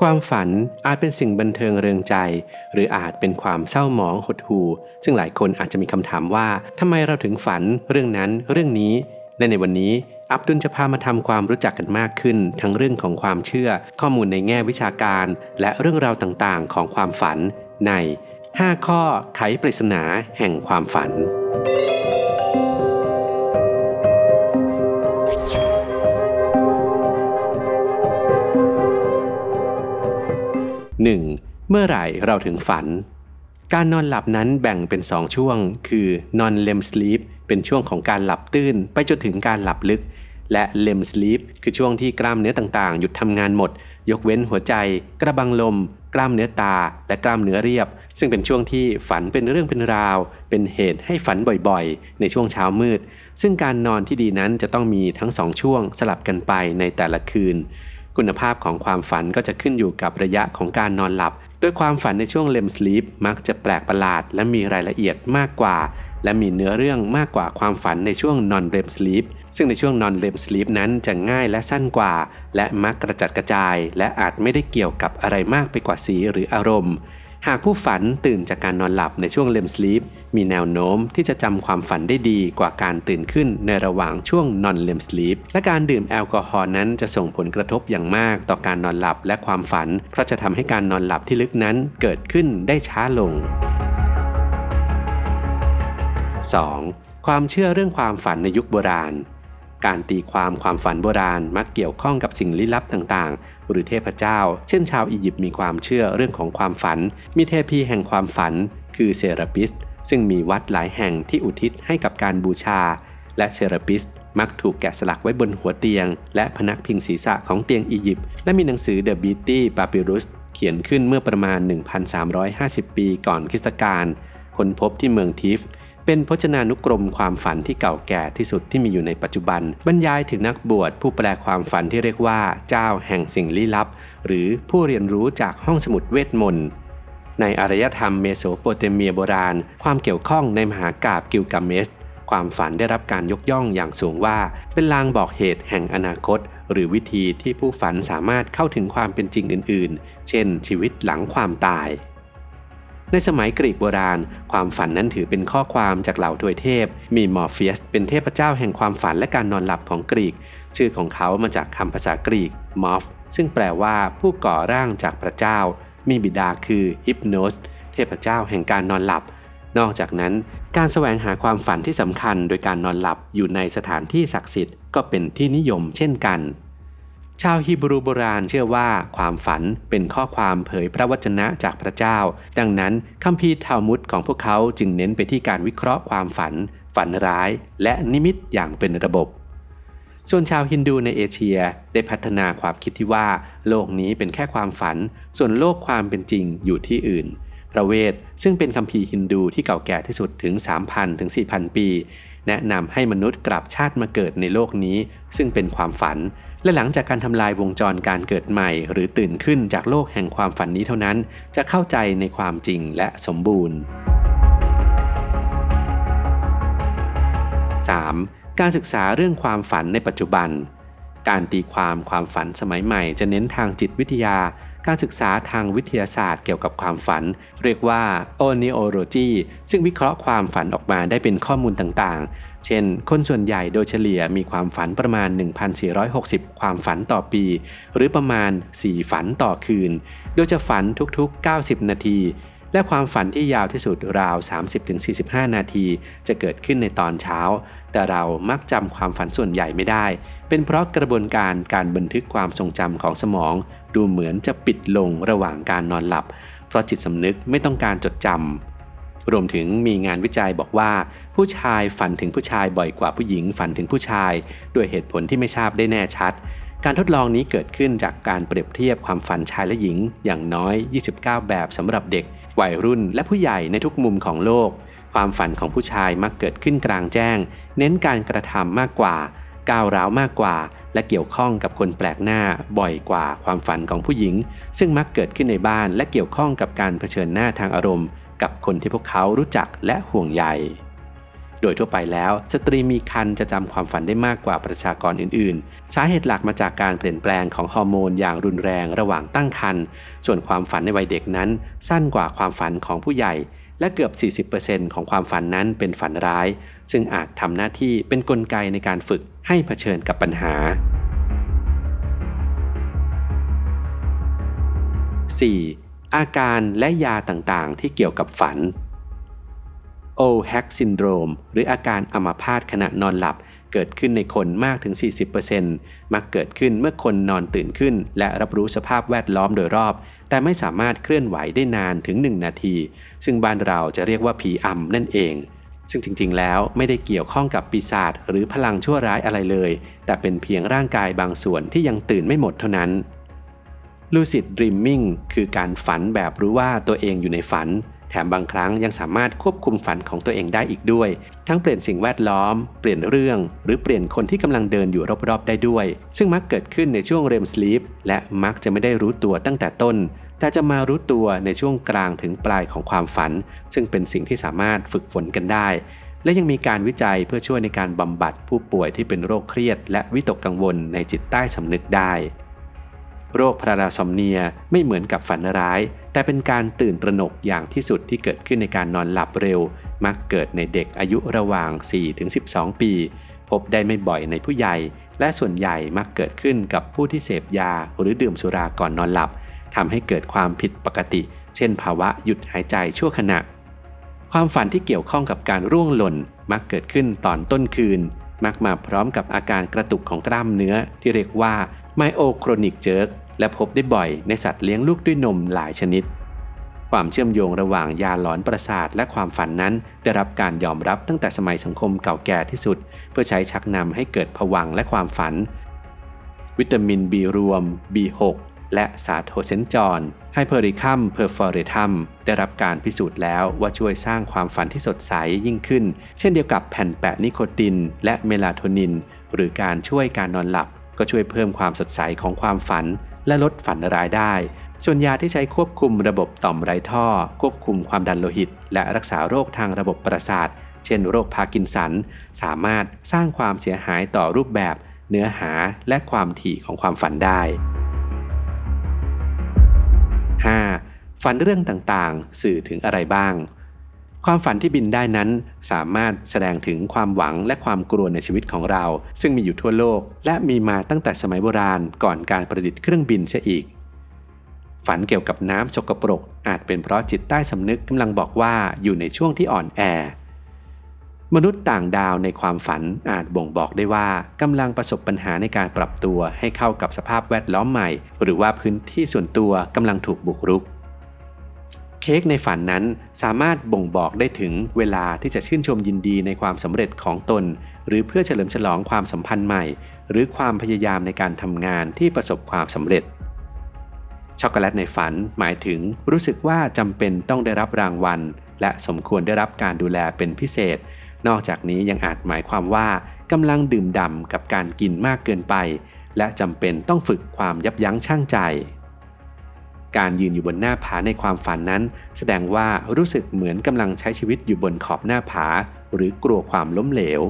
ความฝันอาจเป็นสิ่งบันเทิงเริงใจ หรืออาจเป็นความเศร้าหมองหดหู่ซึ่งหลายคนอาจจะมีคำถามว่าทำไมเราถึงฝันเรื่องนั้นเรื่องนี้ และในวันนี้อับดุลจะพามาทำความรู้จักกันมากขึ้น ทั้งเรื่องของความเชื่อ ข้อมูลในแง่วิชาการ และเรื่องราวต่างๆ ของความฝันใน 5 ข้อไขปริศนาแห่งความฝัน 1. เมื่อไหร่เราถึงฝัน การนอนหลับนั้นแบ่งเป็น 2 ช่วง คือ non REM sleep เป็นช่วงของการหลับตื้นไปจนถึงการหลับลึก และ REM sleep คือช่วงที่กล้ามเนื้อต่างๆ หยุดทำงานหมด ยกเว้นหัวใจ กระบังลม กล้ามเนื้อตา และกล้ามเนื้อเรียบ ซึ่งเป็นช่วงที่ฝันเป็นเรื่องเป็นราว เป็นเหตุให้ฝันบ่อยๆ ในช่วงเช้ามืด ซึ่งการนอนที่ดีนั้นจะต้องมีทั้งสองช่วงสลับกันไปในแต่ละคืน คุณภาพของความฝันก็จะขึ้นอยู่กับระยะของการนอนหลับโดยความฝันในช่วงเลมสลีปมักจะแปลกประหลาด และมีรายละเอียดมากกว่า และมีเนื้อเรื่องมากกว่าความฝันในช่วงนอนเลมสลีปซึ่งในช่วงนอนเลมสลีปนั้นจะง่ายและสั้นกว่า และมักกระจัดกระจาย และอาจไม่ได้เกี่ยวกับอะไรมากไปกว่าสีหรืออารมณ์ หากผู้ฝันตื่นจากการนอนหลับในช่วงเลมสลีปมีแนวโน้มที่จะจำความฝันได้ดีกว่าการตื่นขึ้นในระหว่างช่วงนอนเลมสลีปและการดื่มแอลกอฮอล์นั้นจะส่งผลกระทบอย่างมากต่อการนอนหลับและความฝัน เพราะจะทำให้การนอนหลับที่ลึกนั้นเกิดขึ้นได้ช้าลง 2. ความเชื่อเรื่องความฝันในยุคโบราณ การตีความความฝันโบราณมักเกี่ยวข้องกับสิ่งลี้ลับต่างๆ หรือเทพเจ้า เช่นชาวอียิปต์มีความเชื่อเรื่องของความฝัน มีเทพีแห่งความฝัน คือเซราปิส ซึ่งมีวัดหลายแห่งที่อุทิศให้กับการบูชา และเซราปิสมักถูกแกะสลักไว้บนหัวเตียง และพนักพิงศีรษะของเตียงอียิปต์และมีหนังสือ The Beatty Papyrus เขียนขึ้นเมื่อประมาณ 1,350 ปีก่อนคริสตกาลค้นพบที่เมืองทิฟ เป็นพจนานุกรมความฝันที่เก่าแก่ที่สุดที่มีอยู่ในปัจจุบัน บรรยายถึงนักบวชผู้แปลความฝันที่เรียกว่าเจ้าแห่งสิ่งลี้ลับ หรือผู้เรียนรู้จากห้องสมุดเวทมนต์ในอารยธรรมเมโสโปเตเมียโบราณ ความเกี่ยวข้องในมหากาบกิลกาเมส ความฝันได้รับการยกย่องอย่างสูงว่า เป็นลางบอกเหตุแห่งอนาคต หรือวิธีที่ผู้ฝันสามารถเข้าถึงความเป็นจริงอื่น ๆ เช่น ชีวิตหลังความตาย ในสมัยกรีกโบราณ ความฝันนั้นถือเป็นข้อความจากเหล่าทวยเทพ มีมอร์เฟียส เป็นเทพเจ้าแห่งความฝันและการนอนหลับของกรีก ชื่อของเขามาจากคำภาษากรีกมอฟซึ่งแปลว่าผู้ก่อร่างจากพระเจ้า มีบิดาคือฮิปโนสเทพเจ้าแห่งการนอนหลับ นอกจากนั้น การแสวงหาความฝันที่สำคัญโดยการนอนหลับอยู่ในสถานที่ศักดิ์สิทธิ์ก็เป็นที่นิยมเช่นกัน ชาวฮีบรูโบราณเชื่อว่าความฝันเป็นข้อความเผยพระวจนะจากพระเจ้า ดังนั้นคัมภีร์ทาลมุดของพวกเขาจึงเน้นไปที่การวิเคราะห์ความฝัน ฝันร้าย และนิมิตอย่างเป็นระบบ ส่วนชาวฮินดูในเอเชียได้พัฒนาความคิดที่ว่า โลกนี้เป็นแค่ความฝัน ส่วนโลกความเป็นจริงอยู่ที่อื่นพระเวทซึ่งเป็นคัมภีร์ฮินดูที่เก่าแก่ที่สุดถึง 3,000 ถึง 4,000 ปี แนะนำให้มนุษย์กลับชาติมาเกิดในโลกนี้ ซึ่งเป็นความฝัน และหลังจากการทำลายวงจรการเกิดใหม่ หรือตื่นขึ้นจากโลกแห่งความฝันนี้เท่านั้น จะเข้าใจในความจริงและสมบูรณ์ 3. การศึกษาเรื่องความฝันในปัจจุบัน การตีความความฝันสมัยใหม่จะเน้นทางจิตวิทยา การศึกษาทางวิทยาศาสตร์เกี่ยวกับความฝัน เรียกว่า Oneology ซึ่งวิเคราะห์ความฝันออกมาได้เป็นข้อมูลต่างๆ เช่น คนส่วนใหญ่โดยเฉลี่ยมีความฝันประมาณ 1,460 ความฝันต่อปี หรือประมาณ 4 ฝันต่อคืน โดยจะฝันทุกๆ 90 นาที และความฝันที่ยาวที่สุดราว 30-45 นาที จะเกิดขึ้นในตอนเช้า แต่เรามักจำความฝันส่วนใหญ่ไม่ได้ เป็นเพราะกระบวนการการบันทึกความทรงจำของสมอง ดูเหมือนจะปิดลงระหว่างการนอนหลับ เพราะจิตสำนึกไม่ต้องการจดจำรวมถึงมีงานวิจัยบอกว่า ผู้ชายฝันถึงผู้ชายบ่อยกว่าผู้หญิงฝันถึงผู้ชาย ด้วยเหตุผลที่ไม่ทราบได้แน่ชัดการทดลองนี้เกิดขึ้นจากการเปรียบเทียบความฝันชายและหญิงอย่างน้อย 29 แบบสำหรับเด็ก วัยรุ่นและผู้ใหญ่ในทุกมุมของโลก ความฝันของผู้ชายมักเกิดขึ้นกลางแจ้ง เน้นการกระทำมากกว่า ก้าวร้าวมากกว่า และเกี่ยวข้องกับคนแปลกหน้าบ่อยกว่าความฝันของผู้หญิง ซึ่งมักเกิดขึ้นในบ้านและเกี่ยวข้องกับการเผชิญหน้าทางอารมณ์ กับคนที่พวกเขารู้จักและห่วงใย โดยทั่วไปแล้วสตรีมีครรภ์จะจำความฝันได้มากกว่าประชากรอื่นๆ สาเหตุหลักมาจากการเปลี่ยนแปลงของฮอร์โมนอย่างรุนแรงระหว่างตั้งครรภ์ส่วนความฝันในวัยเด็กนั้น สั้นกว่าความฝันของผู้ใหญ่ และเกือบ 40%ของความฝันนั้นเป็นฝันร้าย ซึ่งอาจทำหน้าที่เป็นนกลไกในการฝึกให้เผชิญกับปัญหา 4. อาการและยาต่างๆ ที่เกี่ยวกับฝัน o h a c syndrome หรืออาการอัมาพาตขณะนอนหลับ เกิดขึ้นในคนมากถึง 40%มักเกิดขึ้นเมื่อคนนอนตื่นขึ้น และรับรู้สภาพแวดล้อมโดยรอบ แต่ไม่สามารถเคลื่อนไหวได้นานถึง 1 นาที ซึ่งบ้านเราจะเรียกว่าผีอำนั่นเอง ซึ่งจริงๆ แล้วไม่ได้เกี่ยวข้องกับปีศาจหรือพลังชั่วร้ายอะไรเลย แต่เป็นเพียงร่างกายบางส่วนที่ยังตื่นไม่หมดเท่านั้น lucid dreaming คือการฝันแบบรู้ว่าตัวเองอยู่ในฝัน แถมบางครั้งยังสามารถควบคุมฝันของตัวเองได้อีกด้วย ทั้งเปลี่ยนสิ่งแวดล้อม เปลี่ยนเรื่อง หรือเปลี่ยนคนที่กำลังเดินอยู่รอบๆได้ด้วย ซึ่งมักเกิดขึ้นในช่วงเรมสลีปและมักจะไม่ได้รู้ตัวตั้งแต่ต้น แต่จะมารู้ตัวในช่วงกลางถึงปลายของความฝัน ซึ่งเป็นสิ่งที่สามารถฝึกฝนกันได้และยังมีการวิจัยเพื่อช่วยในการบำบัดผู้ป่วยที่เป็นโรคเครียด และวิตกกังวลในจิตใต้สำนึกได้ โรคพาราซอมเนียไม่เหมือนกับฝันร้าย แต่เป็นการตื่นตระหนกอย่างที่สุดที่เกิดขึ้นในการนอนหลับเร็ว มักเกิดในเด็กอายุระหว่าง 4-12 ปี พบได้ไม่บ่อยในผู้ใหญ่ และส่วนใหญ่มักเกิดขึ้นกับผู้ที่เสพยาหรือดื่มสุราก่อนนอนหลับทำให้เกิดความผิดปกติ เช่น ภาวะหยุดหายใจชั่วขณะ ความฝันที่เกี่ยวข้องกับการร่วงหล่น มักเกิดขึ้นตอนต้นคืน มักมาพร้อมกับอาการกระตุกของกล้ามเนื้อที่เรียกว่าไมโอโครนิกเจิร์ก และพบได้บ่อยในสัตว์เลี้ยงลูกด้วยนมหลายชนิด ความเชื่อมโยงระหว่างยาหลอนประสาทและความฝันนั้น ได้รับการยอมรับตั้งแต่สมัยสังคมเก่าแก่ที่สุด เพื่อใช้ชักนำให้เกิดผวังและความฝัน วิตามิน B รวม B6 และสาโทเซนจอนไฮเพอริคัมเพอร์ฟอเรทัมได้รับการพิสูจน์แล้วว่าช่วยสร้างความฝันที่สดใสยิ่งขึ้น เช่นเดียวกับแผ่นแปะนิโคติน และเมลาโทนิน หรือการช่วยการนอนหลับ ก็ช่วยเพิ่มความสดใสของความฝัน และลดฝันร้ายได้ ส่วนยาที่ใช้ควบคุมระบบต่อมไรท่อ ควบคุมความดันโลหิต และรักษาโรคทางระบบประสาท เช่นโรคพาร์กินสัน สามารถสร้างความเสียหายต่อรูปแบบ เนื้อหาและความถี่ของความฝันได้ 5. ฝันเรื่องต่างๆ สื่อถึงอะไรบ้าง ความฝันที่บินได้นั้นสามารถแสดงถึงความหวังและความกลัวในชีวิตของเรา ซึ่งมีอยู่ทั่วโลก และมีมาตั้งแต่สมัยโบราณก่อนการประดิษฐ์เครื่องบินเสียอีก ฝันเกี่ยวกับน้ำสกปรก อาจเป็นเพราะจิตใต้สำนึกกำลังบอกว่าอยู่ในช่วงที่อ่อนแอ มนุษย์ต่างดาวในความฝันอาจบ่งบอกได้ว่ากำลังประสบปัญหาในการปรับตัวให้เข้ากับสภาพแวดล้อมใหม่ หรือว่าพื้นที่ส่วนตัวกำลังถูกบุกรุก เค้กในฝันนั้นสามารถบ่งบอกได้ถึงเวลาที่จะชื่นชมยินดีในความสำเร็จของตน หรือเพื่อเฉลิมฉลองความสัมพันธ์ใหม่ หรือความพยายามในการทำงานที่ประสบความสำเร็จ ช็อกโกแลตในฝันหมายถึงรู้สึกว่าจำเป็นต้องได้รับรางวัล และสมควรได้รับการดูแลเป็นพิเศษ นอกจากนี้ยังอาจหมายความว่ากำลังดื่มด่ำกับการกินมากเกินไป และจำเป็นต้องฝึกความยับยั้งชั่งใจ การยืนอยู่บนหน้าผาในความฝันนั้น แสดงว่ารู้สึกเหมือนกำลังใช้ชีวิตอยู่บนขอบหน้าผา หรือกลัวความล้มเหลว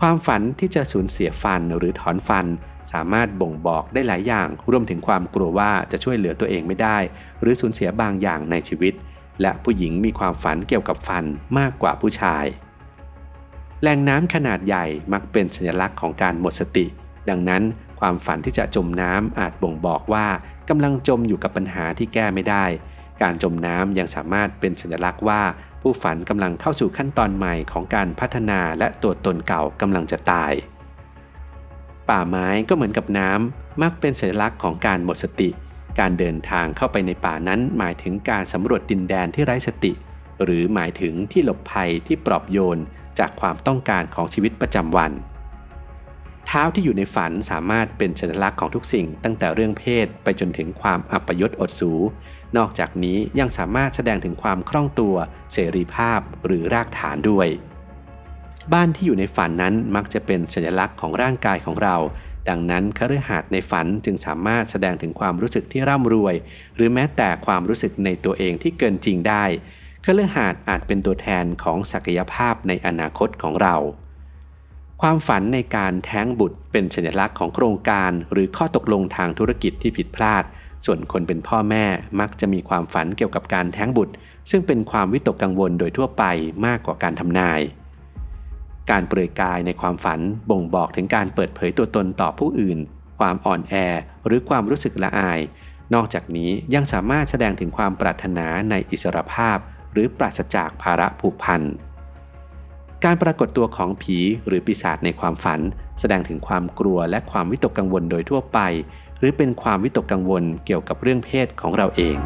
ความฝันที่จะสูญเสียฟันหรือถอนฟัน สามารถบ่งบอกได้หลายอย่าง รวมถึงความกลัวว่าจะช่วยเหลือตัวเองไม่ได้ หรือสูญเสียบางอย่างในชีวิต และผู้หญิงมีความฝันเกี่ยวกับฟันมากกว่าผู้ชาย แหล่งน้ำขนาดใหญ่มักเป็นสัญลักษณ์ของการหมดสติ ดังนั้นความฝันที่จะจมน้ำอาจบ่งบอกว่า กำลังจมอยู่กับปัญหาที่แก้ไม่ได้ การจมน้ำยังสามารถเป็นสัญลักษณ์ว่า ผู้ฝันกำลังเข้าสู่ขั้นตอนใหม่ของการพัฒนาและตัวตนเก่ากำลังจะตาย ป่าไม้ก็เหมือนกับน้ำมักเป็นสัญลักษณ์ของการหมดสติ การเดินทางเข้าไปในป่านั้นหมายถึงการสำรวจดินแดนที่ไร้สติ หรือหมายถึงที่หลบภัยที่ปลอบโยนจากความต้องการของชีวิตประจำวัน เท้าที่อยู่ในฝันสามารถเป็นสัญลักษณ์ของทุกสิ่งตั้งแต่เรื่องเพศไปจนถึงความอัปยศอดสู นอกจากนี้ยังสามารถแสดงถึงความคล่องตัวเสรีภาพหรือรากฐานด้วย บ้านที่อยู่ในฝันนั้นมักจะเป็นสัญลักษณ์ของร่างกายของเรา ดังนั้นคฤหาสน์ในฝันจึงสามารถแสดงถึงความรู้สึกที่ร่ำรวย หรือแม้แต่ความรู้สึกในตัวเองที่เกินจริงได้คฤหาสน์อาจเป็นตัวแทนของศักยภาพในอนาคตของเรา ความฝันในการแท้งบุตรเป็นสัญลักษณ์ของโครงการหรือข้อตกลงทางธุรกิจที่ผิดพลาด ส่วนคนเป็นพ่อแม่มักจะมีความฝันเกี่ยวกับการแท้งบุตร ซึ่งเป็นความวิตกกังวลโดยทั่วไปมากกว่าการทำนาย การเปลือยกายในความฝันบ่งบอกถึงการเปิดเผยตัวตนต่อผู้อื่น ความอ่อนแอ หรือความรู้สึกละอาย นอกจากนี้ยังสามารถแสดงถึงความปรารถนาในอิสรภาพ หรือปราศจากภาระผูกพัน การปรากฏตัวของผีหรือปีศาจในความฝัน แสดงถึงความกลัวและความวิตกกังวลโดยทั่วไป หรือเป็นความวิตกกังวลเกี่ยวกับเรื่องเพศของเราเอง